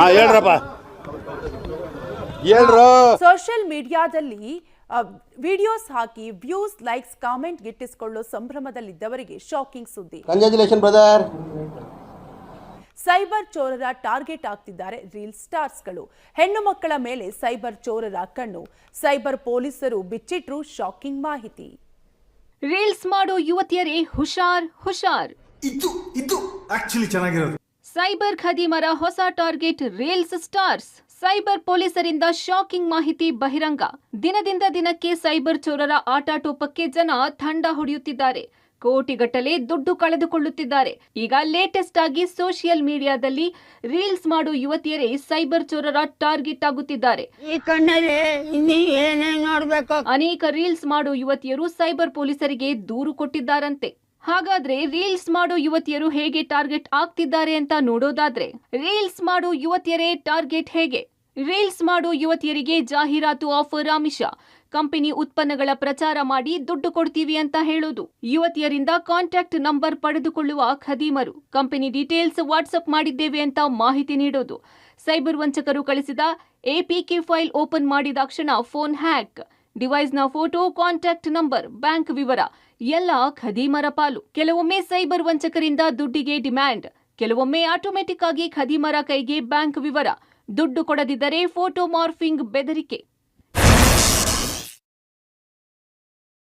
ಹಾಂ ಹೇಳ್ರಪ್ಪ. ಹೇಳ್ರು. ಸೋಷಿಯಲ್ ಮೀಡಿಯಾದಲ್ಲಿ ವಿಡಿಯೋಸ್ ಹಾಕಿ ವ್ಯೂಸ್ ಲೈಕ್ಸ್ ಕಾಮೆಂಟ್ ಗಿಟ್ಟಿಸಿಕೊಳ್ಳೋ ಸಂಭ್ರಮದಲ್ಲಿದ್ದವರಿಗೆ ಶಾಕಿಂಗ್ ಸುದ್ದಿ. ಕಂಗ್ರಾಚುಲೇಷನ್ ಬ್ರದರ್ ಸೈಬರ್ ಚೋರರ ಟಾರ್ಗೆಟ್ ಆಗ್ತಿದ್ದಾರೆ ರೀಲ್ ಸ್ಟಾರ್ಸ್ಗಳು. ಹೆಣ್ಣು ಮಕ್ಕಳ ಮೇಲೆ ಸೈಬರ್ ಚೋರರ ಕಣ್ಣು. ಸೈಬರ್ ಪೊಲೀಸರು ಬಿಚ್ಚಿಟ್ರು ಶಾಕಿಂಗ್ ಮಾಹಿತಿ. ರೀಲ್ಸ್ ಮಾಡೋ ಯುವತಿಯರೇ ಹುಷಾರ್ ಹುಷಾರ್. ಇದು ಇದು ಆಕ್ಚುಲಿ ಚೆನ್ನಾಗಿರೋದು. ಸೈಬರ್ ಖದೀಮರ ಹೊಸ ಟಾರ್ಗೆಟ್ ರೀಲ್ಸ್ ಸ್ಟಾರ್ಸ್. ಸೈಬರ್ ಪೊಲೀಸರಿಂದ ಶಾಕಿಂಗ್ ಮಾಹಿತಿ ಬಹಿರಂಗ. ದಿನದಿಂದ ದಿನಕ್ಕೆ ಸೈಬರ್ ಚೋರರ ಆಟಾಟೋಪಕ್ಕೆ ಜನ ಥಂಡ ಹೊಡೆಯುತ್ತಿದ್ದಾರೆ. ಕೋಟಿಗಟ್ಟಲೆ ದುಡ್ಡು ಕಳೆದುಕೊಳ್ಳುತ್ತಿದ್ದಾರೆ. ಈಗ ಲೇಟೆಸ್ಟ್ ಆಗಿ ಸೋಷಿಯಲ್ ಮೀಡಿಯಾದಲ್ಲಿ ರೀಲ್ಸ್ ಮಾಡೋ ಯುವತಿಯರೇ ಸೈಬರ್ ಚೋರರ ಟಾರ್ಗೆಟ್ ಆಗುತ್ತಿದ್ದಾರೆ. ಅನೇಕ ರೀಲ್ಸ್ ಮಾಡೋ ಯುವತಿಯರು ಸೈಬರ್ ಪೊಲೀಸರಿಗೆ ದೂರು ಕೊಟ್ಟಿದ್ದಾರಂತೆ. ಹಾಗಾದ್ರೆ ರೀಲ್ಸ್ ಮಾಡೋ ಯುವತಿಯರು ಹೇಗೆ ಟಾರ್ಗೆಟ್ ಆಗ್ತಿದ್ದಾರೆ ಅಂತ ನೋಡೋದಾದ್ರೆ, ರೀಲ್ಸ್ ಮಾಡೋ ಯುವತಿಯರೇ ಟಾರ್ಗೆಟ್ ಹೇಗೆ? ರೀಲ್ಸ್ ಮಾಡೋ ಯುವತಿಯರಿಗೆ ಜಾಹೀರಾತು ಆಫರ್ ಆಮಿಷ ಕಂಪನಿ ಉತ್ಪನ್ನಗಳ ಪ್ರಚಾರ ಮಾಡಿ ದುಡ್ಡು ಕೊಡ್ತೀವಿ ಅಂತ ಹೇಳೋದು. ಯುವತಿಯರಿಂದ ಕಾಂಟ್ಯಾಕ್ಟ್ ನಂಬರ್ ಪಡೆದುಕೊಳ್ಳುವ ಖದೀಮರು. ಕಂಪನಿ ಡೀಟೇಲ್ಸ್ ವಾಟ್ಸಪ್ ಮಾಡಿದ್ದೇವೆ ಅಂತ ಮಾಹಿತಿ ನೀಡೋದು. ಸೈಬರ್ ವಂಚಕರು ಕಳಿಸಿದ ಎಪಿಕೆ ಫೈಲ್ ಓಪನ್ ಮಾಡಿದಾಕ್ಷಣ ಫೋನ್ ಹ್ಯಾಕ್. ಡಿವೈಸ್ನ ಫೋಟೋ, ಕಾಂಟ್ಯಾಕ್ಟ್ ನಂಬರ್, ಬ್ಯಾಂಕ್ ವಿವರ, ಎಲ್ಲ ಖದೀಮರ ಪಾಲು. ಕೆಲವೊಮ್ಮೆ ಸೈಬರ್ ವಂಚಕರಿಂದ ದುಡ್ಡಿಗೆ ಡಿಮ್ಯಾಂಡ್. ಕೆಲವೊಮ್ಮೆ ಆಟೋಮೆಟಿಕ್ ಆಗಿ ಖದೀಮರ ಕೈಗೆ ಬ್ಯಾಂಕ್ ವಿವರ. ದುಡ್ಡು ಕೊಡದಿದ್ದರೆ ಫೋಟೋ ಮಾರ್ಫಿಂಗ್ ಬೆದರಿಕೆ.